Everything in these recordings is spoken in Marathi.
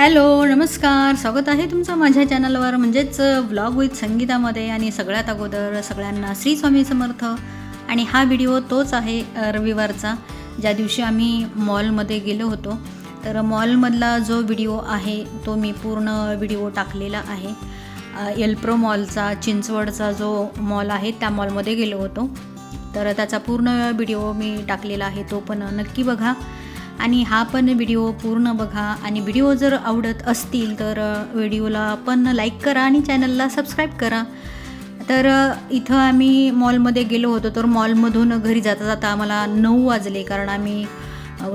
हॅलो नमस्कार. स्वागत आहे तुमचं माझ्या चॅनलवर. म्हणजेच व्लॉग विथ संगीतामध्ये आणि सगळ्यात अगोदर सगळ्यांना श्री स्वामी समर्थ. आणि हा व्हिडिओ तोच आहे रविवारचा ज्या दिवशी आम्ही मॉलमध्ये गेलो होतो. तर मॉलमधला जो व्हिडिओ आहे तो मी पूर्ण व्हिडिओ टाकलेला आहे. एल्प्रो मॉलचा चिंचवडचा जो मॉल आहे त्या मॉलमध्ये गेलो होतो. तर त्याचा पूर्ण व्हिडिओ मी टाकलेला आहे तो पण नक्की बघा. आणि हा पण व्हिडिओ पूर्ण बघा. आणि व्हिडिओ जर आवडत असतील तर व्हिडिओला पण लाईक करा आणि चॅनलला सबस्क्राईब करा. तर इथं आम्ही मॉलमध्ये गेलो होतो तर मॉलमधून घरी जाता जाता आम्हाला नऊ वाजले. कारण आम्ही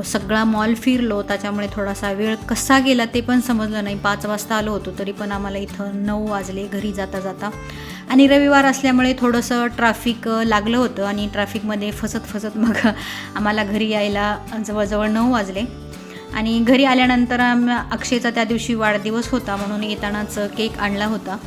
सगळा मॉल फिरलो. त्याच्यामुळे थोडासा वेळ कसा गेला ते पण समजलं नाही. पाच वाजता आलो होतो तरी पण आम्हाला इथं नऊ वाजले घरी जाता जाता. आणि रविवार असल्यामुळे थोडंसं ट्रॅफिक लागलं होतं आणि ट्रॅफिकमध्ये फसत फसत मग आम्हाला घरी यायला जवळजवळ नऊ वाजले. आणि घरी आल्यानंतर आम अक्षयचा त्या दिवशी वाढदिवस होता म्हणून येतानाच केक आणला होता.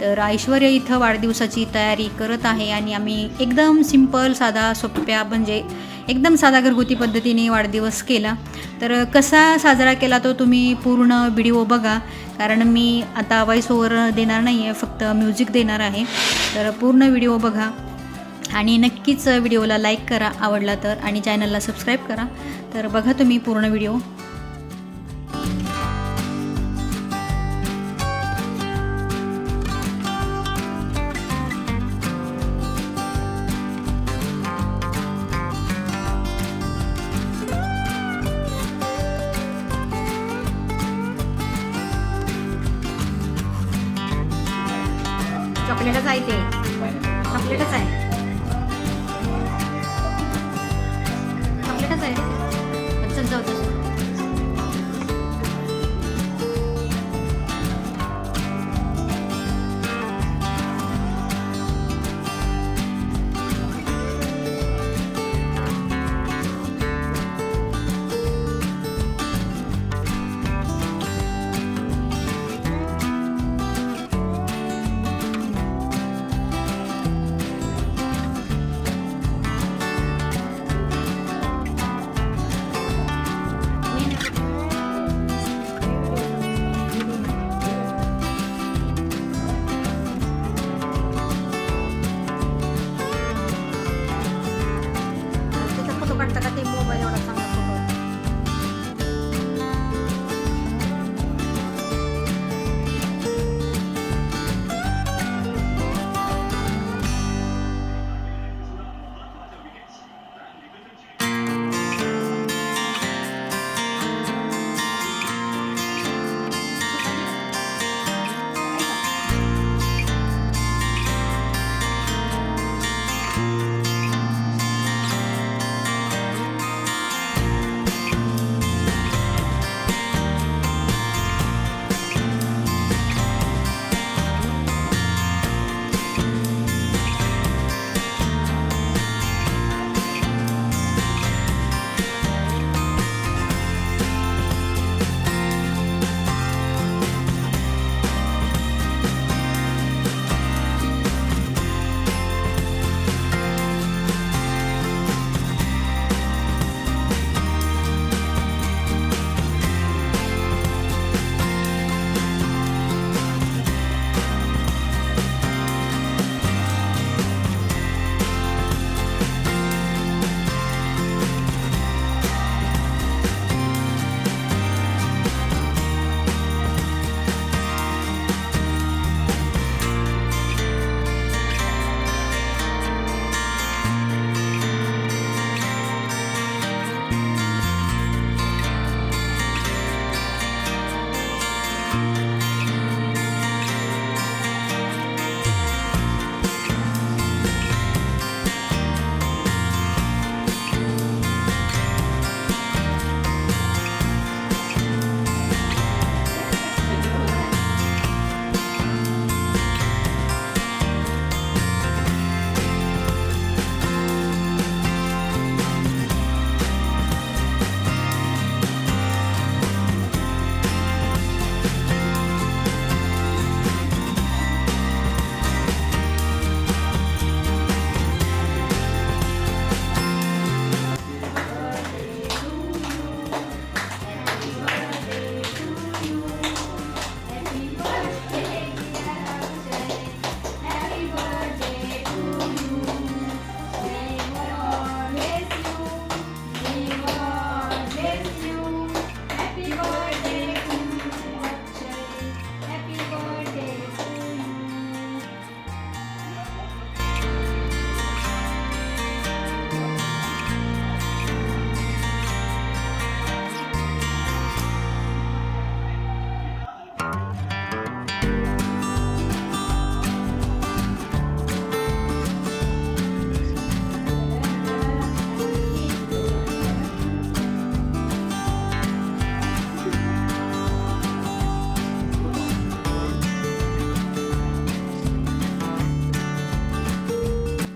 तर ऐश्वर्या इथं वाढदिवसाची तयारी करत आहे आणि आम्ही एकदम सिंपल साधा सोप्या म्हणजे एकदम साधा घरगुती पद्धतीने वाढदिवस केला. तर कसा साजरा केला तो तुम्ही पूर्ण व्हिडिओ बघा. कारण मी आता वॉईस ओवर देणार नाही आहे फक्त म्युझिक देणार आहे. तर पूर्ण व्हिडिओ बघा. आणि नक्कीच व्हिडिओला लाईक करा आवडला तर. आणि चॅनलला सबस्क्राईब करा. तर बघा तुम्ही पूर्ण व्हिडिओ चॉकलेटच आहे ते. चॉकलेटच आहे आहे.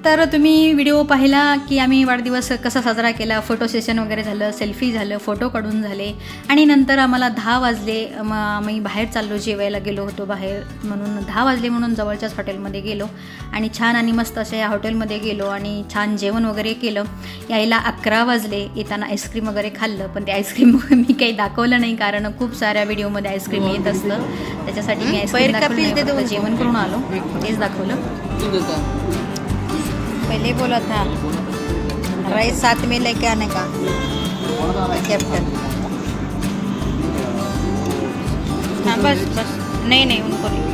तर तुम्ही व्हिडिओ पाहिला की आम्ही वाढदिवस कसा साजरा केला? फोटो सेशन वगैरे झालं सेल्फी झालं फोटो काढून झाले. आणि नंतर आम्हाला दहा वाजले. मग आम्ही बाहेर चाललो जेवायला गेलो होतो बाहेर. म्हणून दहा वाजले म्हणून जवळच्याच हॉटेलमध्ये गेलो. आणि छान आणि मस्त अशा या हॉटेलमध्ये गेलो आणि छान जेवण वगैरे केलं. यायला अकरा वाजले. येताना आईस्क्रीम वगैरे खाल्लं. पण ते आईस्क्रीम मी काही दाखवलं नाही कारण खूप साऱ्या व्हिडिओमध्ये आईस्क्रीम येत असतं. त्याच्यासाठी मी आईस्क्रीम जेवण करून आलो. तेच दाखवलं. पहले बोला था। राइस साथ में लेके आने का। कैप्टन। हाँ बस बस। नहीं नहीं उनको नहीं।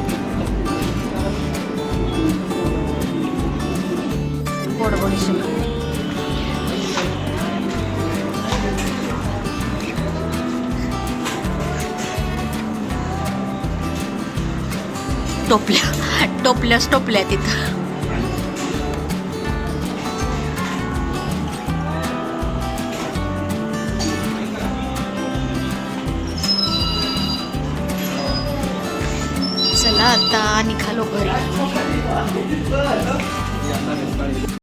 गोड बडीशेप टोपल्या टोपल्याच टोपल्या तिथं। चला आता निघालो घरी.